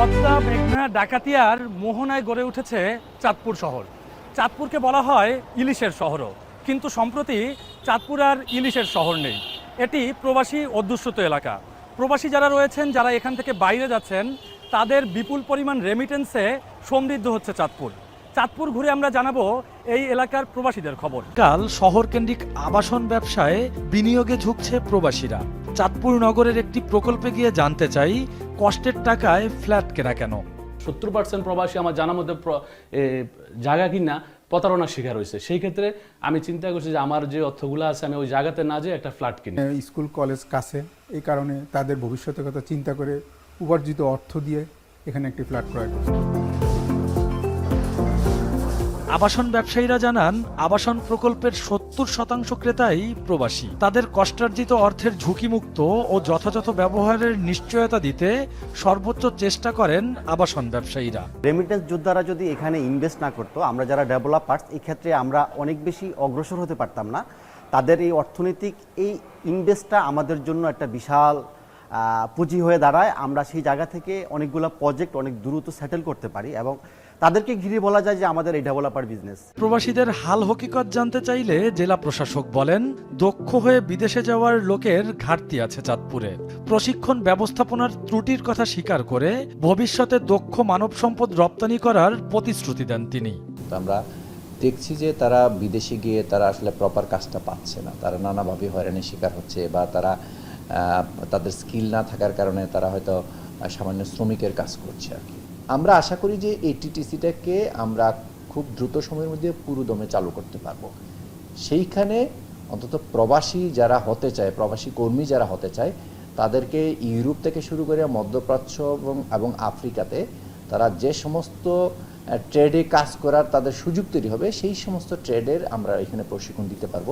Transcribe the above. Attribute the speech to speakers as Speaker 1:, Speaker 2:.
Speaker 1: খুলনা ডাকাতিয়ার মোহনায় গড়ে উঠেছে চাঁদপুর শহর। চাঁদপুরকে বলা হয় ইলিশের শহরও। কিন্তু সম্প্রতি চাঁদপুর আর ইলিশের শহর নেই। এটি প্রবাসী অধ্যুষিত এলাকা। প্রবাসী যারা রয়েছেন, যারা এখান থেকে বাইরে যাচ্ছেন, তাদের বিপুল পরিমাণ রেমিটেন্সে সমৃদ্ধ হচ্ছে চাঁদপুর। চাঁদপুর ঘুরে আমরা জানাব এই এলাকার প্রবাসীদের খবর।
Speaker 2: কাল শহরকেন্দ্রিক আবাসন ব্যবসায় বিনিয়োগে ঝুঁকছে প্রবাসীরা। চাঁদপুর নগরের একটি প্রকল্পে গিয়ে জানতে চাই কষ্টের টাকায় ফ্ল্যাট কেনা কেন?
Speaker 3: সত্তর পার্সেন্ট প্রবাসী আমার জানার মধ্যে প্র- জায়গা কিনা প্রতারণার শিকার হয়েছে। সেই ক্ষেত্রে আমি চিন্তা করছি যে আমার যে অর্থগুলো আছে আমি ওই জায়গাতে না যেয়ে একটা ফ্ল্যাট কিনি।
Speaker 4: স্কুল কলেজ কাছে এই কারণে তাদের ভবিষ্যতের কথা চিন্তা করে উপার্জিত অর্থ দিয়ে এখানে একটি ফ্ল্যাট ক্রয় করছে।
Speaker 2: আবাসন ব্যবসায়ীরা জানান, আবাসন প্রকল্পের সত্তর শতাংশ ক্রেতাই প্রবাসী। তাদের কষ্টার্জিত অর্থের ঝুঁকিমুক্ত ও যথাযথ ব্যবহারের নিশ্চয়তা দিতে সর্বোচ্চ চেষ্টা করেন আবাসন ব্যবসায়ীরা।
Speaker 5: রেমিটেন্স যোদ্ধারা যদি এখানে ইনভেস্ট না করতো, আমরা যারা ডেভেলপার্স এই ক্ষেত্রে আমরা অনেক বেশি অগ্রসর হতে পারতাম না। তাদের এই অর্থনৈতিক এই ইনভেস্টটা আমাদের জন্য একটা বিশাল পুঁজি হয়ে দাঁড়ায়। আমরা সেই জায়গা থেকে অনেকগুলো প্রজেক্ট অনেক দ্রুত সেটেল করতে পারি এবং তাদেরকে ঘিরে বলা যায় যে আমাদের এই ডেভেলপার বিজনেস।
Speaker 2: প্রবাসীদের হাল হকিকত জানতে চাইলে জেলা প্রশাসক বলেন দক্ষ হয়ে বিদেশে যাওয়ার লোকের ঘাটতি আছে চাঁদপুরে। প্রশিক্ষণ ব্যবস্থাপনার ত্রুটির কথা স্বীকার করে ভবিষ্যতে দক্ষ মানব সম্পদ রপ্তানি করার প্রতিশ্রুতি দেন তিনি।
Speaker 6: আমরা দেখছি যে তারা বিদেশে গিয়ে তারা আসলে প্রপার কাজটা পাচ্ছে না। তারা নানাভাবে হয়রানির শিকার হচ্ছে বা তারা আহ, তাদের স্কিল না থাকার কারণে তারা হয়তো সামান্য শ্রমিকের কাজ করছে আর কি। আমরা আশা করি যে এই টিটিসিটাকে আমরা খুব দ্রুত সময়ের মধ্যে পুরো দমে চালু করতে পারব। সেইখানে অন্তত প্রবাসী যারা হতে চায়, প্রবাসী কর্মী যারা হতে চায়, তাদেরকে ইউরোপ থেকে শুরু করে মধ্যপ্রাচ্য এবং এবং আফ্রিকাতে তারা যে সমস্ত ট্রেডে কাজ করার তাদের সুযোগ তৈরি হবে, সেই সমস্ত ট্রেডের আমরা এখানে প্রশিক্ষণ দিতে পারব।